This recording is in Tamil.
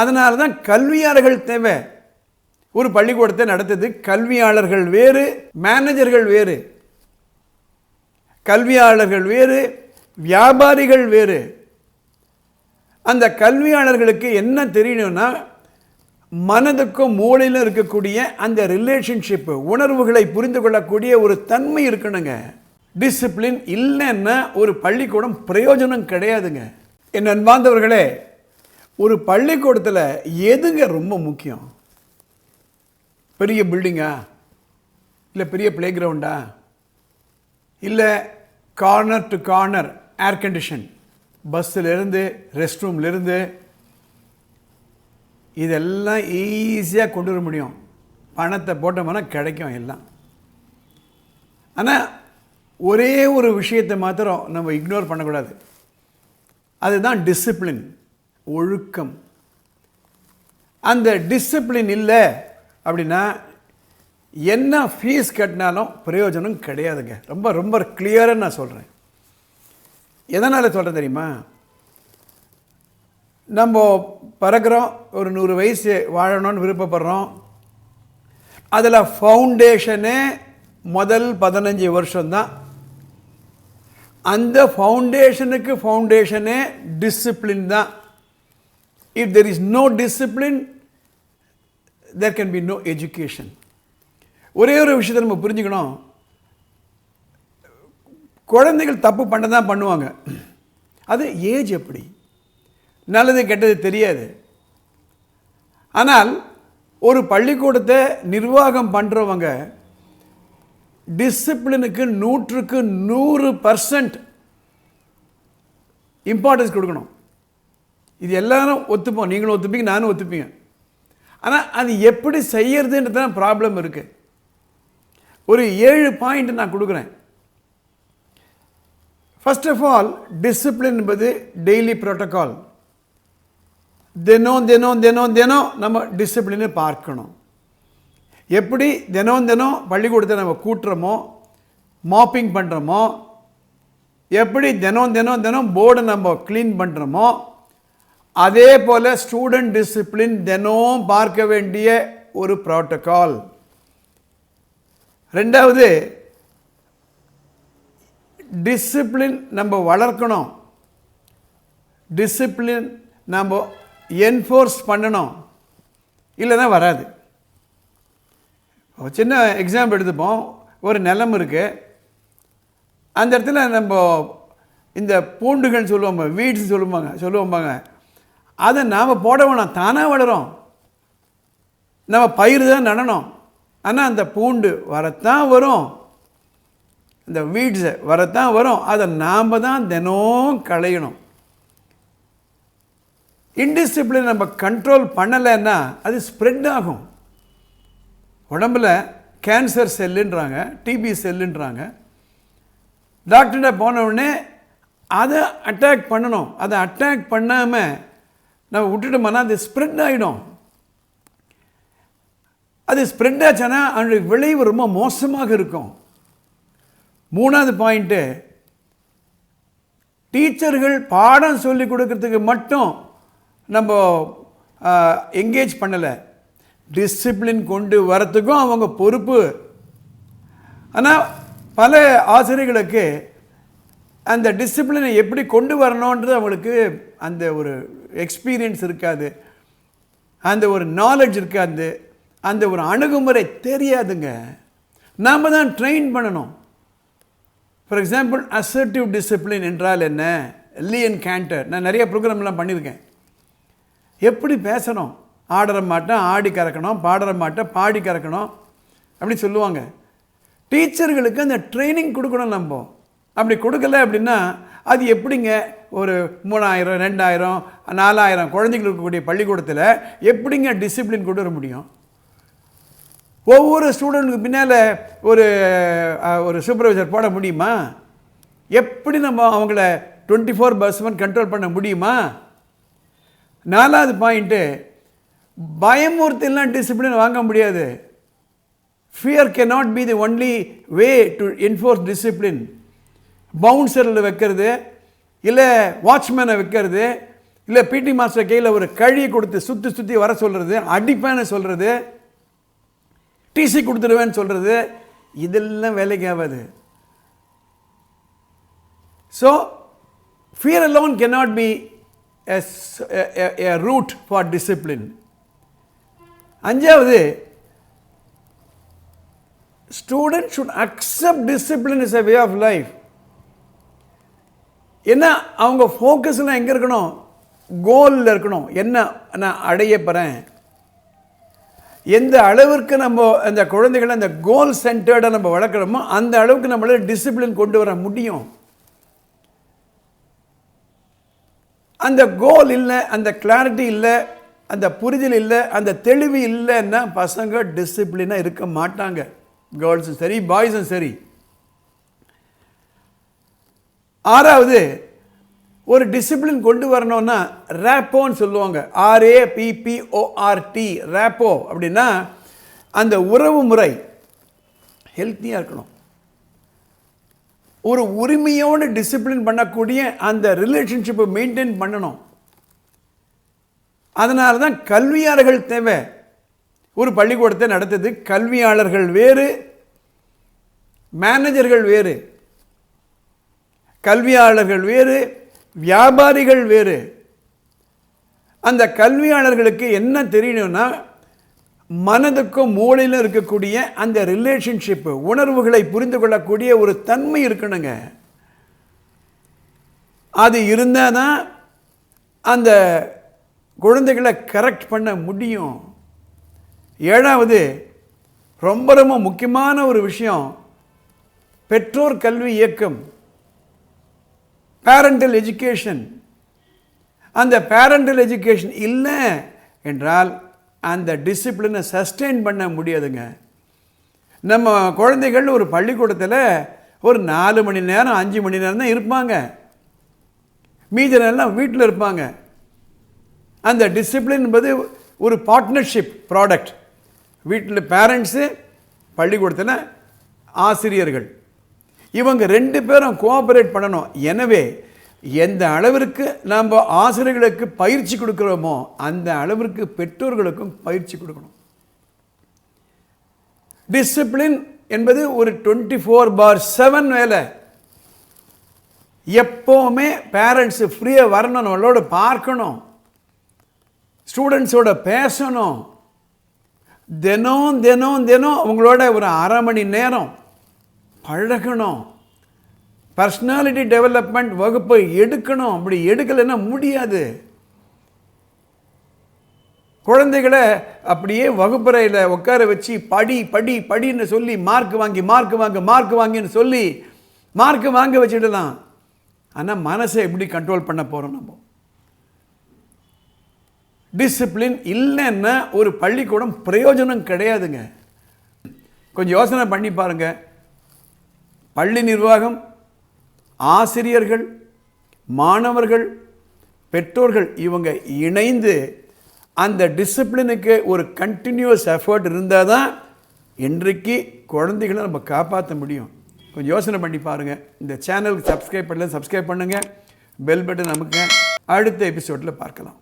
அதனால தான் கல்வியாளர்கள் தேவை. ஒரு பள்ளிக்கூடத்தை நடத்துது கல்வியாளர்கள் வேறு மேனேஜர்கள் வேறு கல்வியாளர்கள் வேறு வியாபாரிகள் வேறு. அந்த கல்வியாளர்களுக்கு என்ன தெரியணும்னா மனதுக்கும் மூளையிலும் இருக்கக்கூடிய அந்த ரிலேஷன்ஷிப்பு உணர்வுகளை புரிந்து கொள்ளக்கூடிய ஒரு தன்மை இருக்கணுங்க. டிசிப்ளின் இல்லைன்னா ஒரு பள்ளிக்கூடம் பிரயோஜனம் கிடையாதுங்க. என் அன்பாந்தவர்களே ஒரு பள்ளிக்கூடத்தில் எதுங்க ரொம்ப முக்கியம்? பெரிய பில்டிங்கா இல்லை பெரிய ப்ளே கிரவுண்டா இல்லை corner to corner air condition பஸ்ஸுலேருந்து rest ரூம்லேருந்து இதெல்லாம் ஈஸியாக கொண்டு வர முடியும். பணத்தை போட்டோம்னா கிடைக்கும் எல்லாம். ஆனால் ஒரே ஒரு விஷயத்தை மாத்திரம் நம்ம இக்னோர் பண்ணக்கூடாது. அதுதான் டிசிப்ளின் ஒழுக்கம். அந்த டிசிப்ளின் இல்லை அப்படின்னா என்ன ஃபீஸ் கட்டினாலும் பிரயோஜனம் கிடையாதுங்க. ரொம்ப ரொம்ப கிளியராக நான் சொல்கிறேன் எதனால் சொல்கிறேன் தெரியுமா? நம்ம பிறக்கிறோம் ஒரு நூறு வயசு வாழணும்னு விருப்பப்படுறோம். அதில் ஃபவுண்டேஷனே முதல் பதினஞ்சு வருஷம்தான். அந்த ஃபவுண்டேஷனுக்கு ஃபவுண்டேஷனே டிசிப்ளின் தான். If there is no discipline there can be no education ஒரே ஒரு விஷயத்தை நம்ம புரிஞ்சுக்கணும். குழந்தைகள் தப்பு பண்ண தான் பண்ணுவாங்க. அது ஏஜ் எப்படி? நல்லது கெட்டது தெரியாது. ஆனால் ஒரு பள்ளிக்கூடத்தை நிர்வாகம் பண்ணுறவங்க டிசிப்ளினுக்கு நூற்றுக்கு நூறு பர்சன்ட் இம்பார்ட்டன்ஸ் கொடுக்கணும். இது எல்லாரும் ஒத்துப்போம். நீங்களும் ஒத்துப்பீங்க நானும் ஒத்துப்பீங்க. ஆனால் அது எப்படி செய்யறதுன்றது தான் ப்ராப்ளம் இருக்குது ஒரு ஏழு பாயிண்ட் நான் கொடுக்குறேன். ஃபஸ்ட் ஆஃப் ஆல் டிசிப்ளின் என்பது டெய்லி ப்ரோட்டோக்கால் தினம் தினம் தினம் தினம் நம்ம டிசிப்ளினை பார்க்கணும். எப்படி தினம் தினம் பள்ளிக்கூடத்தை நம்ம கூட்டுறோமோ மாப்பிங் பண்ணுறோமோ எப்படி தினம் தினம் தினம் போர்டை நம்ம க்ளீன் பண்ணுறோமோ அதே போல் ஸ்டூடெண்ட் டிசிப்ளின் தினமும் பார்க்க வேண்டிய ஒரு ப்ரோட்டோக்கால் ரெண்டாவது டிசிப்ளின் நம்ம வளர்க்கணும். டிசிப்ளின் நம்ம என்ஃபோர்ஸ் பண்ணணும். இல்லைன்னா வராது. சின்ன எக்ஸாம்பிள் எடுத்துப்போம். ஒரு நிலம் இருக்குது அந்த இடத்துல நம்ம இந்த பூண்டுகள் சொல்லுவாங்க வீட்ஸ் சொல்லுவாங்க. சொல்லுவாங்க அதை நாம் போட வேணாம் தானாக வளரும். நம்ம பயிர் தான் நடணும். ஆனால் அந்த பூண்டு வரத்தான் வரும். இந்த வீட்ஸை வரத்தான் வரும். அதை நாம் தான் தினம் களையணும். இன்டிசிப்ளின் நம்ம கண்ட்ரோல் பண்ணலைன்னா அது ஸ்ப்ரெட் ஆகும். உடம்புல கேன்சர் செல்லுன்றாங்க டிபி செல்லுன்றாங்க டாக்டர்கிட்ட போன உடனே அதை அட்டாக் பண்ணணும். அதை அட்டாக் பண்ணாமல் நம்ம விட்டுட்டோம்னா அது ஸ்ப்ரெட் ஆகிடும் அது ஸ்ப்ரெட் ஆச்சுன்னா அதனுடைய விளைவு ரொம்ப மோசமாக இருக்கும். மூணாவது பாயிண்ட்டு டீச்சர்கள் பாடம் சொல்லி கொடுக்கறதுக்கு மட்டும் நம்ம என்கேஜ் பண்ணலை. டிசிப்ளின் கொண்டு வரத்துக்கும் அவங்க பொறுப்பு. ஆனால் பல ஆசிரியர்களுக்கு அந்த டிசிப்ளினை எப்படி கொண்டு வரணுன்றது அவங்களுக்கு அந்த ஒரு எக்ஸ்பீரியன்ஸ் இருக்காது. அந்த ஒரு நாலேஜ் இருக்காது. அந்த ஒரு அணுகுமுறை தெரியாதுங்க. நாம் தான் ட்ரெயின் பண்ணணும். ஃபார் எக்ஸாம்பிள் அசர்ட்டிவ் டிசிப்ளின் என்றால் என்ன? லியன் கேண்டர் நான் நிறைய ப்ரோக்ராம்லாம் பண்ணியிருக்கேன். எப்படி பேசணும்? ஆடுற மாட்டேன் ஆடி கறக்கணும் பாடுற மாட்டேன் பாடி கறக்கணும் அப்படி சொல்லுவாங்க. டீச்சர்களுக்கு அந்த ட்ரைனிங் கொடுக்கணும் நம்ம. அப்படி கொடுக்கல அப்படின்னா அது எப்படிங்க? ஒரு மூணாயிரம் ரெண்டாயிரம் நாலாயிரம் குழந்தைகள் இருக்கக்கூடிய பள்ளிக்கூடத்தில் எப்படிங்க டிசிப்ளின் கொண்டு வர முடியும்? ஒவ்வொரு ஸ்டூடெண்ட்டுக்கு பின்னால் ஒரு ஒரு சூப்பர்வைசர் போட முடியுமா? எப்படி நம்ம அவங்கள twenty four plus one control பண்ண முடியுமா? நாலாவது பாயிண்ட்டு பயமூர்த்திலாம் டிசிப்ளின் வாங்க முடியாது. Fear can not be the only way to enforce discipline பவுன்சரில் வைக்கிறது இல்லை வாட்ச்மேனை வைக்கிறது இல்லை பிடி மாஸ்டர் கையில் ஒரு கழியை கொடுத்து சுற்றி சுற்றி வர சொல்கிறது அடிப்பேன்னு சொல்கிறது டிசி கொடுத்துடுவேன்னு சொல்கிறது இதெல்லாம் வேலைக்கு ஆகாது. So fear alone can not be s- a, a- அஞ்சாவது student should accept discipline is a way of life என்ன அவங்க ஃபோக்கஸ்லாம் எங்கே இருக்கணும்? கோலில் இருக்கணும். என்ன நான் அடைய போகிறேன் எந்த அளவிற்கு நம்ம அந்த குழந்தைகளை அந்த கோல் சென்டர்டாக நம்ம வளர்க்குறோமோ அந்த அளவுக்கு நம்மளால் டிசிப்ளின் கொண்டு வர முடியும். அந்த கோல் இல்லை அந்த கிளாரிட்டி இல்லை அந்த புரிதல் இல்லை அந்த தெளிவு இல்லைன்னா பசங்க டிசிப்ளினாக இருக்க மாட்டாங்க. கேர்ள்ஸும் சரி பாய்ஸும் சரி. ஆறாவது ஒரு டிசிப்ளின் கொண்டு வரணும்னா ரேப்போன்னு சொல்லுவாங்க. ஆர்ஏ பிபிஓஆர்டி ரேப்போ அப்படின்னா அந்த உறவு முறை ஹெல்த்தியாக இருக்கணும். ஒரு உரிமையோடு டிசிப்ளின் பண்ணக்கூடிய அந்த ரிலேஷன்ஷிப்பை மெயின்டைன் பண்ணணும். அதனால தான் கல்வியாளர்கள் தேவை. ஒரு பள்ளிக்கூடத்தை நடத்துது கல்வியாளர்கள் வேறு மேனேஜர்கள் வேறு. கல்வியாளர்கள் வேறு வியாபாரிகள் வேறு. அந்த கல்வியாளர்களுக்கு என்ன தெரியணும்னா மனதுக்கும் மூளையிலும் இருக்கக்கூடிய அந்த ரிலேஷன்ஷிப்பு உணர்வுகளை புரிந்து கொள்ளக்கூடிய ஒரு தன்மை இருக்கணுங்க. அது இருந்தால் தான் அந்த குழந்தைகளை கரெக்ட் பண்ண முடியும். ஏழாவது ரொம்ப ரொம்ப முக்கியமான ஒரு விஷயம் பெற்றோர் கல்வி இயக்கம். பேரண்டல் எஜுகேஷன் அந்த பேரண்டல் எஜுகேஷன் இல்லை என்றால் அந்த டிசிப்ளினை சஸ்டெயின் பண்ண முடியாதுங்க. நம்ம குழந்தைகள் ஒரு பள்ளிக்கூடத்தில் ஒரு நாலு மணி நேரம் அஞ்சு மணி நேரம் தான் இருப்பாங்க. மீதி நேரம் வீட்டில் இருப்பாங்க. அந்த டிசிப்ளின் என்பது ஒரு பார்ட்னர்ஷிப் ப்ராடக்ட் வீட்டில் பேரண்ட்ஸு பள்ளிக்கூடத்தில் ஆசிரியர்கள். இவங்க ரெண்டு பேரும் கோஆபரேட் பண்ணணும். எனவே எந்த அளவிற்கு நாம் ஆசிரியர்களுக்கு பயிற்சி கொடுக்குறோமோ அந்த அளவிற்கு பெற்றோர்களுக்கும் பயிற்சி கொடுக்கணும். டிசிப்ளின் என்பது ஒரு டுவெண்ட்டி ஃபோர் பார் செவன் வேலை. எப்போவுமே பேரண்ட்ஸ் ஃப்ரீயாக வரணும் நம்மளோட பார்க்கணும். ஸ்டூடெண்ட்ஸோட பேசணும். தினம் தினம் தினம் அவங்களோட ஒரு அரை மணி நேரம். பழகணும். பர்சனாலிட்டி டெவலப்மெண்ட் வகுப்பை எடுக்கணும். அப்படி எடுக்கலைன்னா முடியாது. குழந்தைகளை அப்படியே வகுப்பறையில் உட்கார வச்சு படி படி படின்னு சொல்லி மார்க் வாங்கி மார்க் வாங்க மார்க் வாங்கின்னு சொல்லி மார்க் வாங்க வச்சிடலாம் ஆனால் மனசை எப்படி கண்ட்ரோல் பண்ண போகிறோம் நம்ம? டிசிப்ளின் இல்லைன்னா ஒரு பள்ளிக்கூடம் பிரயோஜனம் கிடையாதுங்க. கொஞ்சம் யோசனை பண்ணி பாருங்கள் பள்ளி நிர்வாகம் ஆசிரியர்கள் மாணவர்கள் பெற்றோர்கள் இவங்க இணைந்து அந்த டிசிப்ளினுக்கு ஒரு கண்டினியூஸ் எஃபர்ட் இருந்தால் தான் இன்றைக்கு குழந்தைகளை நம்ம காப்பாற்ற முடியும். கொஞ்சம் யோசனை பண்ணி பாருங்கள் இந்த சேனலுக்கு சப்ஸ்கிரைப் பண்ணல சப்ஸ்கிரைப் பண்ணுங்கள் பெல் பட்டன் நமக்கு அடுத்த எபிசோடில் பார்க்கலாம்.